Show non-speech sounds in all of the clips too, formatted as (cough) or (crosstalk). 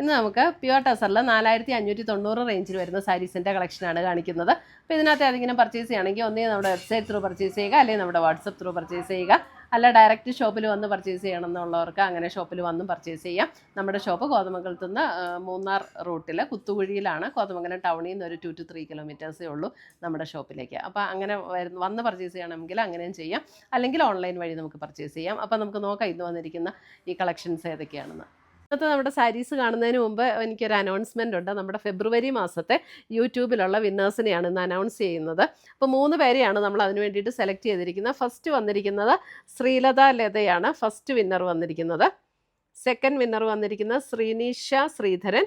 ഇന്ന് നമുക്ക് പ്യുവർ ടസറിൽ നാലായിരത്തി അഞ്ഞൂറ്റി തൊണ്ണൂറ് റേഞ്ചിൽ വരുന്ന സാരീസിന്റെ കളക്ഷനാണ് കാണിക്കുന്നത്. അപ്പോൾ ഇതിനകത്ത് ഏതെങ്കിലും പർച്ചേസ് ചെയ്യണമെങ്കിൽ ഒന്നേ നമ്മുടെ വെബ്സൈറ്റ് ത്രൂ പർച്ചേസ് ചെയ്യുക അല്ലെങ്കിൽ നമ്മുടെ വാട്സപ്പ് ത്രൂ പർച്ചേസ് ചെയ്യുക. അല്ല ഡയറക്റ്റ് ഷോപ്പിൽ വന്ന് പർച്ചേസ് ചെയ്യണം എന്നുള്ളവർക്ക് അങ്ങനെ ഷോപ്പിൽ വന്ന് പർച്ചേസ് ചെയ്യാം. നമ്മുടെ ഷോപ്പ് കോതമംഗലത്ത് നിന്ന് മൂന്നാർ റൂട്ടിൽ കുത്തുകുഴിയിലാണ് കോതമംഗലം ടൗണിൽ നിന്ന് ഒരു ടു ടു ത്രീ കിലോമീറ്റേഴ്സേ ഉള്ളൂ നമ്മുടെ ഷോപ്പിലേക്ക് അപ്പോൾ അങ്ങനെ വരുന്ന വന്ന് പർച്ചേസ് ചെയ്യണമെങ്കിൽ അങ്ങനെയും ചെയ്യാം. അല്ലെങ്കിൽ ഓൺലൈൻ വഴി നമുക്ക് പർച്ചേസ് ചെയ്യാം. അപ്പോൾ നമുക്ക് നോക്കാം ഇന്ന് വന്നിരിക്കുന്ന ഈ കളക്ഷൻസ് ഏതൊക്കെയാണെന്ന്. ഇന്നത്തെ നമ്മുടെ സാരീസ് കാണുന്നതിന് മുമ്പ് എനിക്കൊരു അനൗൺസ്മെന്റ് ഉണ്ട്. നമ്മുടെ ഫെബ്രുവരി മാസത്തെ യൂട്യൂബിലുള്ള വിന്നേഴ്സിനെയാണ് ഇന്ന് അനൗൺസ് ചെയ്യുന്നത്. അപ്പോൾ മൂന്ന് പേരെയാണ് നമ്മൾ അതിന് വേണ്ടിയിട്ട് സെലക്ട് ചെയ്തിരിക്കുന്നത്. ഫസ്റ്റ് വന്നിരിക്കുന്നത് ശ്രീലത ലതയാണ്. ഫസ്റ്റ് വിന്നർ വന്നിരിക്കുന്നത്. സെക്കൻഡ് വിന്നർ വന്നിരിക്കുന്നത് ശ്രീനീഷ ശ്രീധരൻ.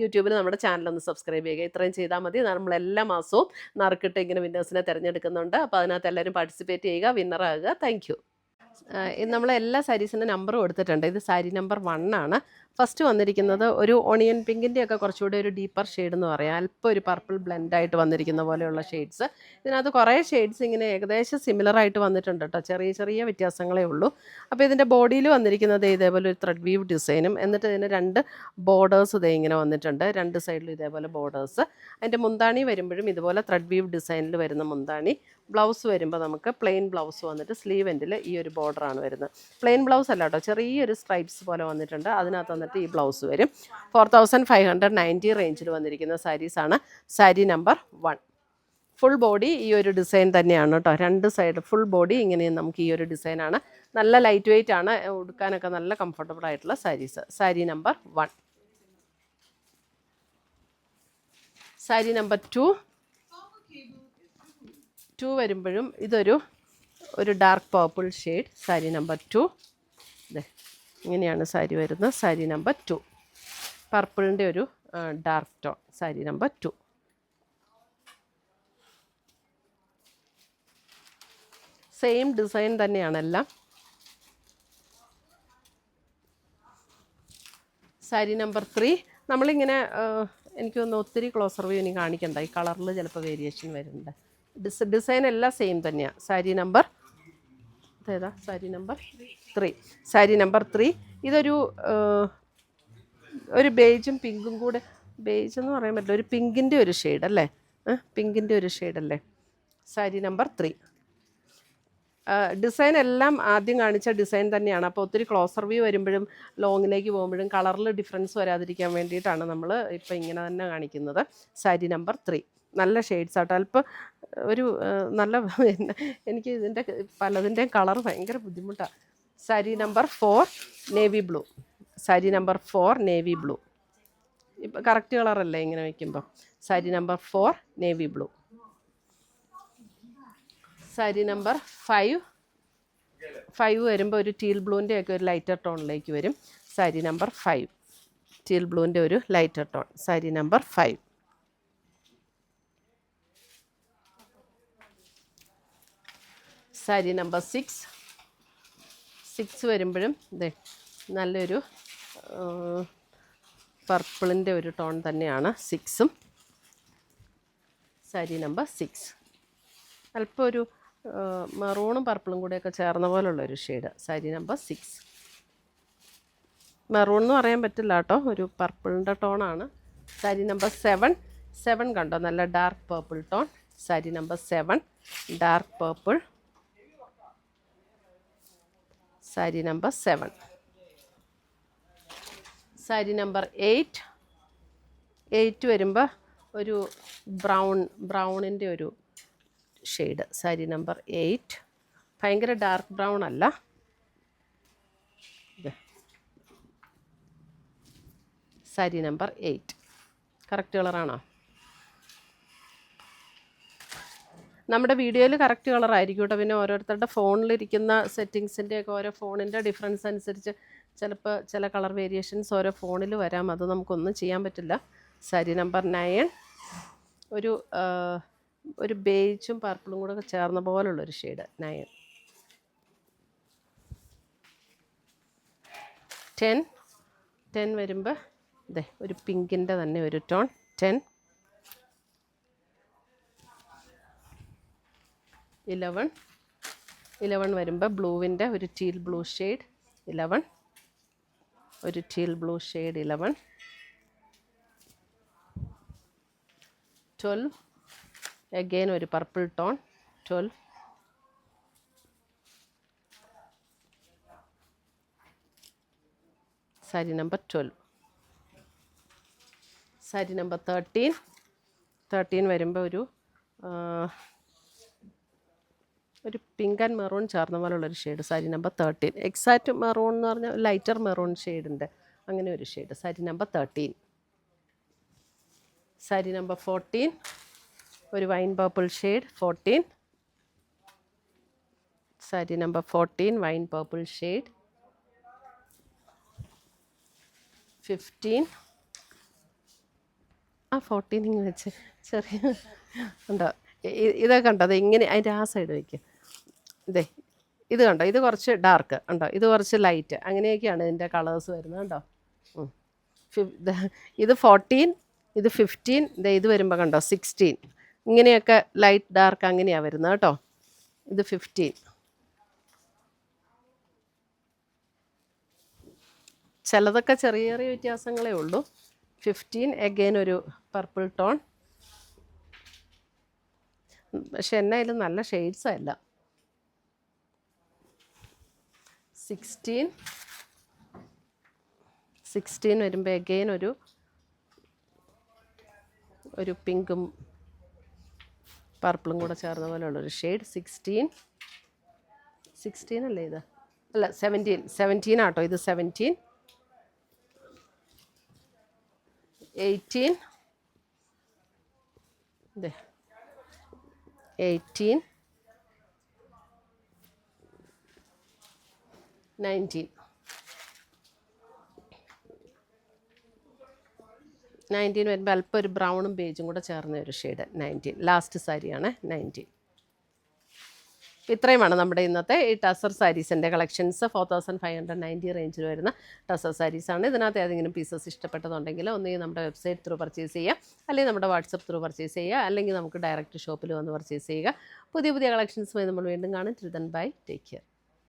യൂട്യൂബിൽ നമ്മുടെ ചാനൽ ഒന്ന് സബ്സ്ക്രൈബ് ചെയ്യുക. ഇത്രയും ചെയ്താൽ മതി. നമ്മൾ എല്ലാ മാസവും നറുക്കിട്ട് ഇങ്ങനെ വിന്നേഴ്സിനെ തിരഞ്ഞെടുക്കുന്നുണ്ട്. അപ്പോൾ അതിനകത്ത് എല്ലാവരും പാർട്ടിസിപ്പേറ്റ് ചെയ്യുക. വിന്നറാകുക. താങ്ക് നമ്മൾ എല്ലാ സാരീസിന്റെ നമ്പറും കൊടുത്തിട്ടുണ്ട് ഇത് സാരി നമ്പർ വൺ ആണ്. ഫസ്റ്റ് വന്നിരിക്കുന്നത് ഒരു ഓണിയൻ പിങ്കിന്റെ ഒക്കെ കുറച്ചുകൂടി ഒരു ഡീപ്പർ ഷെയ്ഡ് എന്ന് പറയാം. അല്പം ഒരു പർപ്പിൾ ബ്ലെൻഡ് ആയിട്ട് വന്നിരിക്കുന്ന പോലെയുള്ള ഷെയ്ഡ്സ് ഇതിനകത്ത് കുറേ ഷെയ്ഡ്സ് ഇങ്ങനെ ഏകദേശം സിമിലർ ആയിട്ട് വന്നിട്ടുണ്ട് കേട്ടോ ചെറിയ ചെറിയ വ്യത്യാസങ്ങളേ ഉള്ളൂ. അപ്പോൾ ഇതിന്റെ ബോഡിയിൽ വന്നിരിക്കുന്നത് ഇതേപോലെ ഒരു ത്രെഡ് വീവ് ഡിസൈനും എന്നിട്ട് ഇതിന് രണ്ട് ബോർഡേഴ്സ് ഇതേ ഇങ്ങനെ വന്നിട്ടുണ്ട്. രണ്ട് സൈഡിലും ഇതേപോലെ ബോർഡേഴ്സ് അതിന്റെ മുന്താണി വരുമ്പോഴും ഇതുപോലെ ത്രെഡ് വീവ് ഡിസൈനിൽ വരുന്ന മുന്താണി. ബ്ലൗസ് വരുമ്പോൾ നമുക്ക് പ്ലെയിൻ ബ്ലൗസ് വന്നിട്ട് സ്ലീവ് എൻഡിൽ ഈ ഒരു ബോർഡറാണ് വരുന്നത്. പ്ലെയിൻ ബ്ലൗസ് അല്ല കേട്ടോ ചെറിയൊരു സ്ട്രൈപ്സ് പോലെ വന്നിട്ടുണ്ട്. അതിനകത്ത് വന്നിട്ട് ഈ ബ്ലൗസ് വരും. Four thousand five hundred ninety റേഞ്ചിൽ വന്നിരിക്കുന്ന സാരീസാണ് sari number one full body ഈ ഒരു ഡിസൈൻ തന്നെയാണ് കേട്ടോ രണ്ട് സൈഡ് ഫുൾ ബോഡി ഇങ്ങനെ നമുക്ക് ഈ ഒരു ഡിസൈനാണ് നല്ല ലൈറ്റ് വെയിറ്റ് ആണ്. ഉടുക്കാനൊക്കെ നല്ല കംഫർട്ടബിൾ ആയിട്ടുള്ള saris sari number one sari number two two വരുമ്പോഴും ഇതൊരു ഒരു dark purple shade sari number two ഇങ്ങനെയാണ് സാരി വരുന്നത് സാരി നമ്പർ ടു പർപ്പിളിന്റെ ഒരു dark tone sari number two same design തന്നെയാണെല്ലാം. Sari number three നമ്മളിങ്ങനെ എനിക്ക് തോന്നുന്നു ഒത്തിരി ക്ലോസർ വ്യൂ ഇനി കാണിക്കണ്ട. ഈ കളറിൽ ചിലപ്പോൾ വേരിയേഷൻ വരുന്നുണ്ട്. ഡിസ് ഡിസൈൻ എല്ലാം സെയിം തന്നെയാണ് സാരി നമ്പർ ഇതേതാ sari number three sari number three ഇതൊരു ഒരു ബേജും പിങ്കും കൂടെ. ബേജ് എന്ന് പറയാൻ പറ്റില്ല. ഒരു പിങ്കിന്റെ ഒരു ഷെയ്ഡ് അല്ലേ? പിങ്കിന്റെ ഒരു ഷെയ്ഡ് അല്ലേ? സാരി നമ്പർ ത്രീ ഡിസൈൻ എല്ലാം ആദ്യം കാണിച്ച ഡിസൈൻ തന്നെയാണ്. അപ്പോൾ ഒത്തിരി ക്ലോസർ വ്യൂ വരുമ്പോഴും ലോങ്ങിലേക്ക് പോകുമ്പോഴും കളറിൽ ഡിഫറൻസ് വരാതിരിക്കാൻ വേണ്ടിയിട്ടാണ് നമ്മൾ ഇപ്പോൾ ഇങ്ങനെ തന്നെ കാണിക്കുന്നത്. സാരി നമ്പർ ത്രീ നല്ല ഷെയ്ഡ്സ് ആട്ടോ. അല്പം ഒരു നല്ല (laughs) എനിക്ക് ഇതിന്റെ പലതിന്റെയും കളർ ഭയങ്കര ബുദ്ധിമുട്ടാണ് sari number four navy blue sari number four navy blue ഇപ്പം കറക്റ്റ് കളറല്ലേ ഇങ്ങനെ വയ്ക്കുമ്പോൾ sari number four navy blue sari number five five വരുമ്പോൾ ഒരു ടീൽ ബ്ലൂവിന്റെ ഒക്കെ ഒരു ലൈറ്റർ ടോണിലേക്ക് വരും. സാരി നമ്പർ ഫൈവ് ടീൽ ബ്ലൂവിന്റെ ഒരു lighter tone sari number five sari number six six വരുമ്പോഴും ഇതേ നല്ലൊരു പർപ്പിളിന്റെ ഒരു ടോൺ തന്നെയാണ് സിക്സും സാരി നമ്പർ സിക്സ് അല്പം ഒരു മെറൂണും പർപ്പിളും കൂടെയൊക്കെ ചേർന്ന പോലുള്ളൊരു shade sari number six maroon എന്ന് പറയാൻ പറ്റില്ല കേട്ടോ ഒരു പർപ്പിളിന്റെ ടോണാണ് സാരി നമ്പർ സെവൻ സെവൻ കണ്ടോ നല്ല dark purple tone sari number seven dark purple sari number seven sari number eight eight വരുമ്പോൾ ഒരു ബ്രൗൺ ബ്രൗണിന്റെ ഒരു ഷെയ്ഡ് സാരി നമ്പർ എയ്റ്റ് ഭയങ്കര ഡാർക്ക് ബ്രൗൺ അല്ല. സാരി നമ്പർ എയ്റ്റ് കറക്റ്റ് കളറാണോ നമ്മുടെ വീഡിയോയിൽ കറക്റ്റ് കളർ ആയിരിക്കും കേട്ടോ. പിന്നെ ഓരോരുത്തരുടെ ഫോണിലിരിക്കുന്ന സെറ്റിങ്സിന്റെ ഒക്കെ ഓരോ ഫോണിന്റെ ഡിഫറൻസ് അനുസരിച്ച് ചിലപ്പോൾ ചില കളർ വേരിയേഷൻസ് ഓരോ ഫോണിൽ വരാം. അത് നമുക്കൊന്നും ചെയ്യാൻ പറ്റില്ല. സരി നമ്പർ നയൻ ഒരു ഒരു ബേജും പർപ്പിളും കൂടെ ചേർന്ന പോലുള്ളൊരു ഷെയ്ഡ് നയൻ ടെൻ ടെൻ വരുമ്പോൾ ഇതേ ഒരു പിങ്കിന്റെ തന്നെ ഒരു ടോൺ ടെൻ ഇലവൻ ഇലവൺ വരുമ്പോൾ ബ്ലൂവിന്റെ ഒരു ടീൽ ബ്ലൂ ഷെയ്ഡ് ഇലവൺ. ഒരു teal blue shade eleven. Twelve. Again ഒരു purple tone. Twelve. Sari number twelve. Sari number thirteen. Thirteen വരുമ്പോൾ ഒരു ഒരു പിങ്ക് ആൻഡ് മെറൂൺ ചേർന്ന പോലുള്ളൊരു shade sari number thirteen exact maroon എന്ന് പറഞ്ഞാൽ ലൈറ്റർ മെറൂൺ ഷെയ്ഡുണ്ട് അങ്ങനെ ഒരു shade sari number thirteen sari number fourteen ഒരു wine purple shade fourteen sari number fourteen wine purple shade fifteen ആ ഫോർട്ടീൻ ഇങ്ങനെ വെച്ച് ചെറിയ ഉണ്ടോ? ഇതൊക്കെ ഉണ്ടോ അത് ഇങ്ങനെ അതിന്റെ ആ സൈഡ് വയ്ക്കുക ഇതേ ഇത് കണ്ടോ? ഇത് കുറച്ച് ഡാർക്ക് ഉണ്ടോ ഇത് കുറച്ച് ലൈറ്റ് അങ്ങനെയൊക്കെയാണ് ഇതിന്റെ കളേഴ്സ് വരുന്നത് കണ്ടോ? ഇത് ഫോർട്ടീൻ ഇത് ഫിഫ്റ്റീൻ ഇത് വരുമ്പോൾ കണ്ടോ? സിക്സ്റ്റീൻ ഇങ്ങനെയൊക്കെ ലൈറ്റ് ഡാർക്ക് അങ്ങനെയാണ് വരുന്നത് കേട്ടോ? ഇത് ഫിഫ്റ്റീൻ ചിലതൊക്കെ ചെറിയ ചെറിയ വ്യത്യാസങ്ങളേ ഉള്ളൂ. ഫിഫ്റ്റീൻ എഗെയിൻ ഒരു പർപ്പിൾ ടോൺ പക്ഷെ എന്നായാലും നല്ല ഷെയ്ഡ്സ് അല്ല. സിക്സ്റ്റീൻ സിക്സ്റ്റീൻ വരുമ്പോൾ എഗെയിൻ ഒരു ഒരു പിങ്കും പർപ്പിളും കൂടെ ചേർന്ന പോലെയുള്ള ഒരു ഷെയ്ഡ് സിക്സ്റ്റീൻ സിക്സ്റ്റീൻ അല്ലേ ഇത്? അല്ല സെവന്റീൻ സെവന്റീൻ ആട്ടോ ഇത് സെവന്റീൻ എയ്റ്റീൻ അതെ എയ്റ്റീൻ നയന്റീൻ. നയന്റീൻ വരുമ്പോൾ അല്പം ഒരു ബ്രൗണും ബേജും കൂടെ ചേർന്ന ഒരു ഷെയ്ഡ് നയന്റീൻ. ലാസ്റ്റ് സാരിയാണ് നയന്റീൻ. ഇത്രയുമാണ് നമ്മുടെ ഇന്നത്തെ ഈ tussar സാരീസിന്റെ collections four thousand five hundred ninety റേഞ്ചിൽ വരുന്ന ടസർ സാരീസാണ് ഇതിനകത്ത് ഏതെങ്കിലും പീസസ് ഇഷ്ടപ്പെട്ടതുണ്ടെങ്കിൽ ഒന്നുകിൽ നമ്മുടെ വെബ്സൈറ്റ് ത്രൂ പർച്ചേസ് ചെയ്യുക അല്ലെങ്കിൽ നമ്മുടെ വാട്സപ്പ് ത്രൂ പർച്ചേസ് ചെയ്യുക അല്ലെങ്കിൽ നമുക്ക് ഡയറക്റ്റ് ഷോപ്പിൽ വന്ന് പർച്ചേസ് ചെയ്യുക. പുതിയ പുതിയ കളക്ഷൻസുമായി നമ്മൾ വീണ്ടും കാണും. തിരുതൻ ബൈ ടേക്ക് കെയർ